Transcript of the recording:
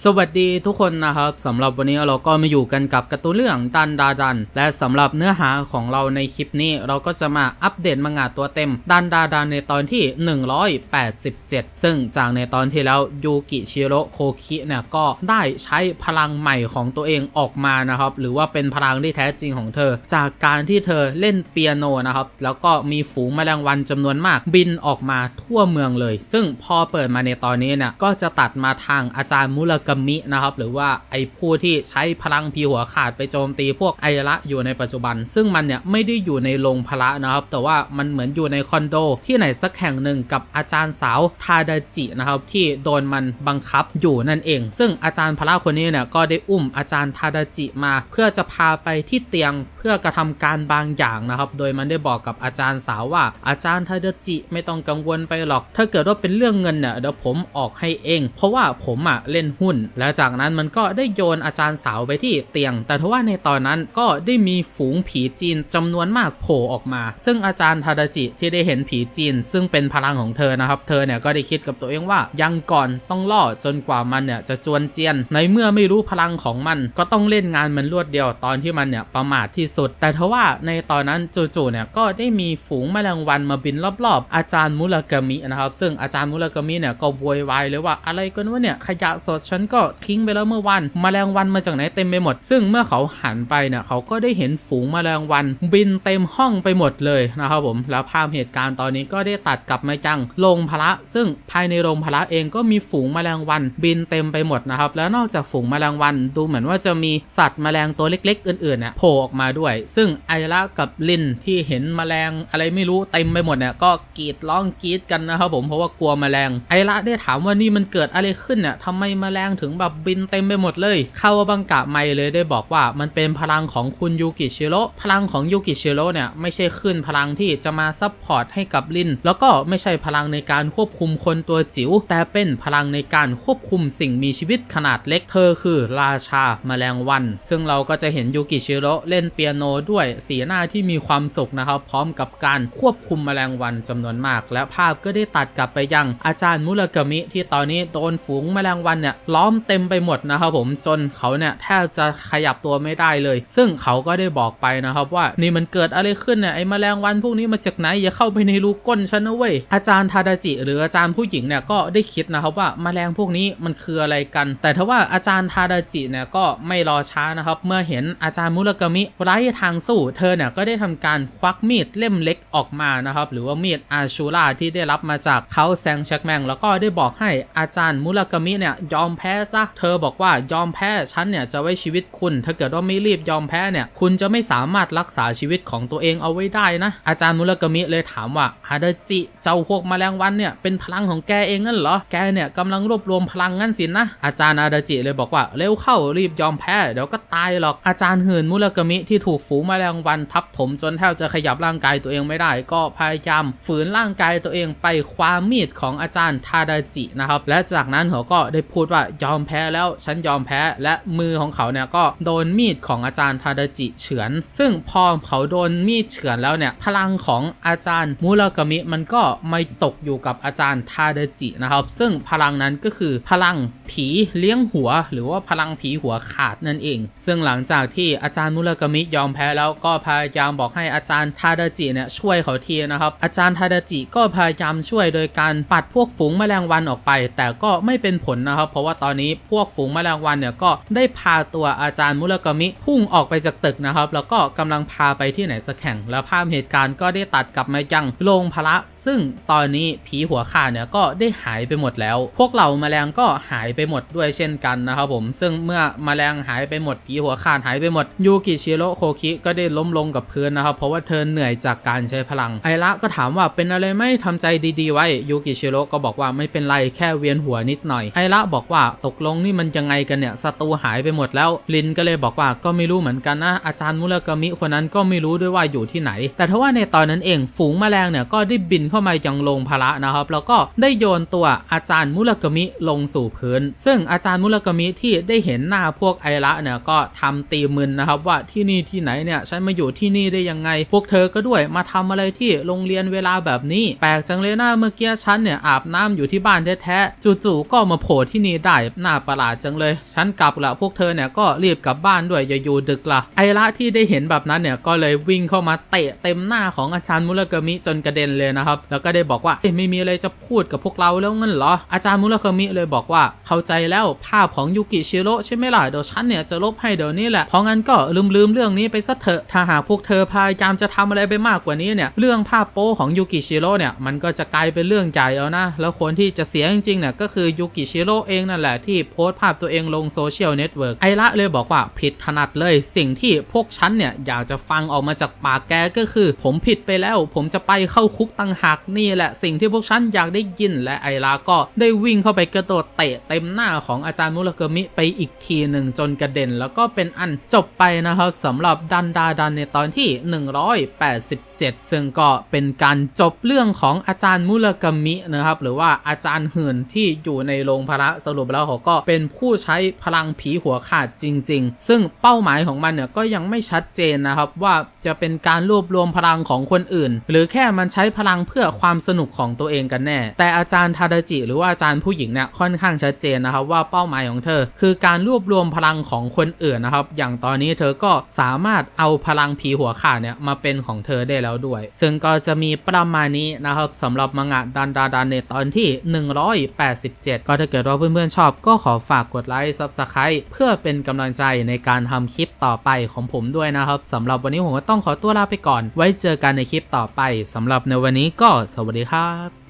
สวัสดีทุกคนนะครับสำหรับวันนี้เราก็มาอยู่กันกับการ์ตูนเรื่องดันดาดัน และสำหรับเนื้อหาของเราในคลิปนี้เราก็จะมาอัปเดตมังงะตัวเต็มดันดาดันในตอนที่ 187 ซึ่งจากในตอนที่แล้วยูกิชิโร่โคคิเนี่ยก็ได้ใช้พลังใหม่ของตัวเองออกมานะครับหรือว่าเป็นพลังที่แท้จริงของเธอ จากการที่เธอเล่นเปียโนนะครับแล้วก็มีฝูงแมลงวันจำนวนมากบินออกมาทั่วเมืองเลย ซึ่งพอเปิดมาในตอนนี้เนี่ยก็จะตัดมาทางอาจารย์มุรกามินะครับ หรือว่าไอ้ผู้ที่ใช้พลังพีหัวขาดไปโจมตีพวกไอระอยู่ในปัจจุบัน ซึ่งมันเนี่ยไม่ได้อยู่ในโรงพละนะครับ แต่ว่ามันเหมือนอยู่ในคอนโด ที่ไหนสักแห่งหนึ่งกับอาจารย์สาวทาดาจินะครับ ที่โดนมันบังคับอยู่นั่นเอง ซึ่งอาจารย์พละคนนี้เนี่ยก็ได้อุ้มอาจารย์ทาดาจิมา เพื่อจะพาไปที่เตียงเพื่อกระทำการบางอย่างนะครับ โดยมันได้บอกกับอาจารย์สาวว่า อาจารย์ทาดาจิไม่ต้องกังวลไปหรอก ถ้าเกิดว่าเป็นเรื่องเงินเนี่ยเดี๋ยวผมออกให้เอง เพราะว่าผมอะเล่นหุ้นแล้วจากนั้นมันก็ได้โยนอาจารย์สาวไปที่เตียง แต่ทว่าในตอนนั้นก็ได้มีฝูงผีจีนจำนวนมากโผล่ออกมา ซึ่งอาจารย์ทาดาจิที่ได้เห็นผีจีน ซึ่งเป็นพลังของเธอนะครับ เธอเนี่ยก็ได้คิดกับตัวเองว่ายังก่อนต้องล่อจนกว่ามันเนี่ยจะจวนเจียน ในเมื่อไม่รู้พลังของมัน ก็ต้องเล่นงานมันรวดเดียวตอนที่มันเนี่ยประมาทที่สุด แต่ทว่าในตอนนั้นจู่ๆเนี่ยก็ได้มีฝูงแมลงวันมาบินรอบๆ อาจารย์มุรากามินะครับ ซึ่งอาจารย์มุรากามิเนี่ยก็โวยวายเลยว่าอะไรกันวะเนี่ยขยะสดฉันก็ทิ้งไปแล้วเมื่อวันแมลงวันมาจากไหนเต็มไปหมด ซึ่งเมื่อเขาหันไปเนี่ยเขาก็ได้เห็นฝูงแมลงวัน บินเต็มห้องไปหมดเลยนะครับผมแล้วภาพเหตุการณ์ตอนนี้ก็ได้ตัดกลับมาจังโรงพระ ซึ่งภายในโรงพระเองก็มีฝูงแมลงวันบินเต็มไปหมดนะครับแล้วนอกจากฝูงแมลงวันดูเหมือนว่าจะมีสัตว์แมลงตัวเล็ก ๆ อื่นๆเนี่ยโผล่ออกมาด้วย ซึ่งไอระกับลินที่เห็นแมลงอะไรไม่รู้เต็มไปหมดเนี่ยก็กรีดร้องกรีดกันนะครับผมเพราะว่ากลัวแมลงไอระได้ถามว่านี่มันเกิดอะไรขึ้นเนี่ยทำไมแมลงถึงแบบบินเต็มไปหมดเลยคาวาบังกะไม่เลยได้บอกว่ามันเป็นพลังของคุณยูกิชิโร่พลังของยูกิชิโร่เนี่ยไม่ใช่ขึ้นพลังที่จะมาซับพอร์ตให้กับลิน แล้วก็ไม่ใช่พลังในการควบคุมคนตัวจิ๋วแต่เป็นพลังในการควบคุมสิ่งมีชีวิตขนาดเล็กเธอคือราชาแมลงวัน ซึ่งเราก็จะเห็นยูกิชิโร่เล่นเปียโนด้วยสีหน้าที่มีความสุขนะครับ พร้อมกับการควบคุมแมลงวันจำนวนมาก และภาพก็ได้ตัดกลับไปยังอาจารย์มุรากามิที่ตอนนี้โดนฝูงแมลงวันเนี่ยล้อ้อมเต็มไปหมดนะครับผมจนเขาเนี่ยแทบจะขยับตัวไม่ได้เลย ซึ่งเขาก็ได้บอกไปนะครับว่านี่มันเกิดอะไรขึ้นเนี่ยไอ้แมลงวันพวกนี้มาจากไหนอย่าเข้าไปในรูก้นฉันนะเว้ยอาจารย์ทาดาจิ หรืออาจารย์ผู้หญิงเนี่ยก็ได้คิดนะครับว่าแมลงพวกนี้มันคืออะไรกัน แต่ถ้าว่าอาจารย์ทาดาจิเนี่ยก็ไม่รอช้านะครับเมื่อเห็นอาจารย์มุรากามิไร้ทางสู้เธอเนี่ยก็ได้ทำการควักมีดเล่มเล็กออกมานะครับหรือว่ามีดอาชูราที่ได้รับมาจากเขาแซงชักแมงแล้วก็ได้บอกให้อาจารย์มุรากามิเนี่ยยอมแพ้ซะ เธอบอกว่ายอมแพ้ฉันเนี่ยจะไว้ชีวิตคุณ ถ้าเกิดว่าไม่รีบยอมแพ้เนี่ย คุณจะไม่สามารถรักษาชีวิตของตัวเองเอาไว้ได้นะ อาจารย์มุรากามิเลยถามว่าฮาดาจิ เจ้าพวกแมลงวันเนี่ยเป็นพลังของแกเองงั้นเหรอ แกเนี่ยกำลังรวบรวมพลังงั้นสินะ อาจารย์อาดาจิเลยบอกว่าเร็วเข้ารีบยอมแพ้เดี๋ยวก็ตายหรอก อาจารย์หื่นมุรากามิที่ถูกฝูงแมลงวันทับถมจนแทบจะขยับร่างกายตัวเองไม่ได้ ก็พยายามฝืนร่างกายตัวเองไปคว้ามีดของอาจารย์ทาดาจินะครับ และจากนั้นเขาก็ได้พูดว่ายยอมแพ้แล้วฉันยอมแพ้และมือของเขาเนี่ยก็โดนมีดของอาจารย์ทาดาจิเฉือน ซึ่งพอเขาโดนมีดเฉือนแล้วเนี่ยพลังของอาจารย์มุรากามิมันก็ไม่ตกอยู่กับอาจารย์ทาดาจินะครับซึ่งพลังนั้นก็คือพลังผีเลี้ยงหัว หรือว่าพลังผีหัวขาดนั่นเอง ซึ่งหลังจากที่อาจารย์มุรากามิยอมแพ้แล้วก็พยายามบอกให้อาจารย์ทาดาจิเนี่ยช่วยเขาทีนะครับอาจารย์ทาดาจิก็พยายามช่วยโดยการปัดพวกฝูงแมลงวันออกไป แต่ก็ไม่เป็นผลนะครับ เพราะว่าตอนนี้พวกฝูงแมลงวันเนี่ยก็ได้พาตัวอาจารย์มุรากามิพุ่งออกไปจากตึกนะครับ แล้วก็กำลังพาไปที่ไหนสักแห่ง แล้วภาพเหตุการณ์ก็ได้ตัดกลับมายังโรงพระ ซึ่งตอนนี้ผีหัวขาดเนี่ยก็ได้หายไปหมดแล้ว พวกเหล่าแมลงก็หายไปหมดด้วยเช่นกันนะครับผม ซึ่งเมื่อแมลงหายไปหมดผีหัวขาดหายไปหมดยูกิชิโร่โคคิก็ได้ล้มลงกับพื้นนะครับ เพราะว่าเธอเหนื่อยจากการใช้พลัง ไอระก็ถามว่าเป็นอะไรไม่ทำใจดีๆ ไว้ยูกิชิโร่ก็บอกว่าไม่เป็นไรแค่เวียนหัวนิดหน่อยไอระบอกว่าตกลงนี่มันยังไงกันเนี่ยศัตรูหายไปหมดแล้ว ลินก็เลยบอกว่าก็ไม่รู้เหมือนกันนะ อาจารย์มุรากามิคนนั้นก็ไม่รู้ด้วยว่าอยู่ที่ไหน แต่ถ้าว่าในตอนนั้นเองฝูงแมลงเนี่ยก็ได้บินเข้ามายังโรงพระนะครับ แล้วก็ได้โยนตัวอาจารย์มุรากามิลงสู่พื้น ซึ่งอาจารย์มุรากามิที่ได้เห็นหน้าพวกไอระเนี่ยก็ทำตีมึนนะครับว่าที่นี่ที่ไหนเนี่ยฉันมาอยู่ที่นี่ได้ยังไง พวกเธอก็ด้วยมาทำอะไรที่โรงเรียนเวลาแบบนี้ แปลกจังเลยนะเมื่อกี้ฉันเนี่ยอาบน้ำอยู่ที่บ้านแท้ๆจู่ๆก็มาโผล่ที่นี่ได้น้าประหลาดจังเลย ฉันกลับละพวกเธอเนี่ยก็รีบกลับบ้านด้วยอย่าอยู่ดึกละไอระที่ได้เห็นแบบนั้นเนี่ยก็เลยวิ่งเข้ามาเตะเต็มหน้าของอาจารย์มุรากามิจนกระเด็นเลยนะครับ แล้วก็ได้บอกว่าเอ้ยไม่มีอะไรจะพูดกับพวกเราแล้วงั้นเหรอ อาจารย์มุรากามิเลยบอกว่า เข้าใจแล้วภาพของยูกิชิโร่ใช่ไหมล่ะเดี๋ยวฉันเนี่ยจะลบให้เดี๋ยวนี้แหละเพราะงั้นก็ลืมลืมเรื่องนี้ไปซะเถอะถ้าหากพวกเธอพยายามจะทำอะไรไปมากกว่านี้เนี่ยเรื่องภาพโป้ของยูกิชิโร่เนี่ยมันก็จะกลายเป็นเรื่องใหญ่เอานะแล้วคนที่จะเสียจริงๆเนี่ยก็คือยูกิชิโร่เองนั่นแหละที่โพสต์ภาพตัวเองลงโซเชียลเน็ตเวิร์กไอระเลยบอกว่าผิดถนัดเลย สิ่งที่พวกฉันเนี่ย อยากจะฟังออกมาจากปากแกก็คือ ผมผิดไปแล้ว ผมจะไปเข้าคุกตั้งหากนี่แหละ สิ่งที่พวกฉันอยากได้ยินและไอระก็ได้วิ่งเข้าไปกระโดดเตะเต็มหน้าของอาจารย์มุรากมิไปอีกทีหนึ่งจนกระเด็น แล้วก็เป็นอันจบไปนะครับสำหรับดันดาดันในตอนที่ 187 ซึ่งก็เป็นการจบเรื่องของอาจารย์มุรกมินะครับหรือว่าอาจารย์หื่นที่อยู่ในโรงพระสรุปแล้วเขาก็เป็นผู้ใช้พลังผีหัวขาดจริง ๆ ซึ่งเป้าหมายของมันเนี่ยก็ยังไม่ชัดเจนนะครับว่าจะเป็นการรวบรวมพลังของคนอื่น หรือแค่มันใช้พลังเพื่อความสนุกของตัวเองกันแน่ แต่อาจารย์ทาดาจิ หรือว่าอาจารย์ผู้หญิงเนี่ยค่อนข้างชัดเจนนะครับว่าเป้าหมายของเธอ คือการรวบรวมพลังของคนอื่นนะครับ อย่างตอนนี้เธอก็สามารถเอาพลังผีหัวขาดเนี่ยมาเป็นของเธอได้แล้วด้วย ซึ่งก็จะมีประมาณนี้นะครับสำหรับมังงะดันดาดันในตอนที่ 187 ก็ถ้าเกิดว่าเพื่อนๆชอบก็ขอฝากกดไลค์ Subscribe เพื่อเป็นกำลังใจในการทำคลิปต่อไปของผมด้วยนะครับสำหรับวันนี้ผมก็ต้องขอตัวลาไปก่อน ไว้เจอกันในคลิปต่อไปสำหรับในวันนี้ก็สวัสดีครับ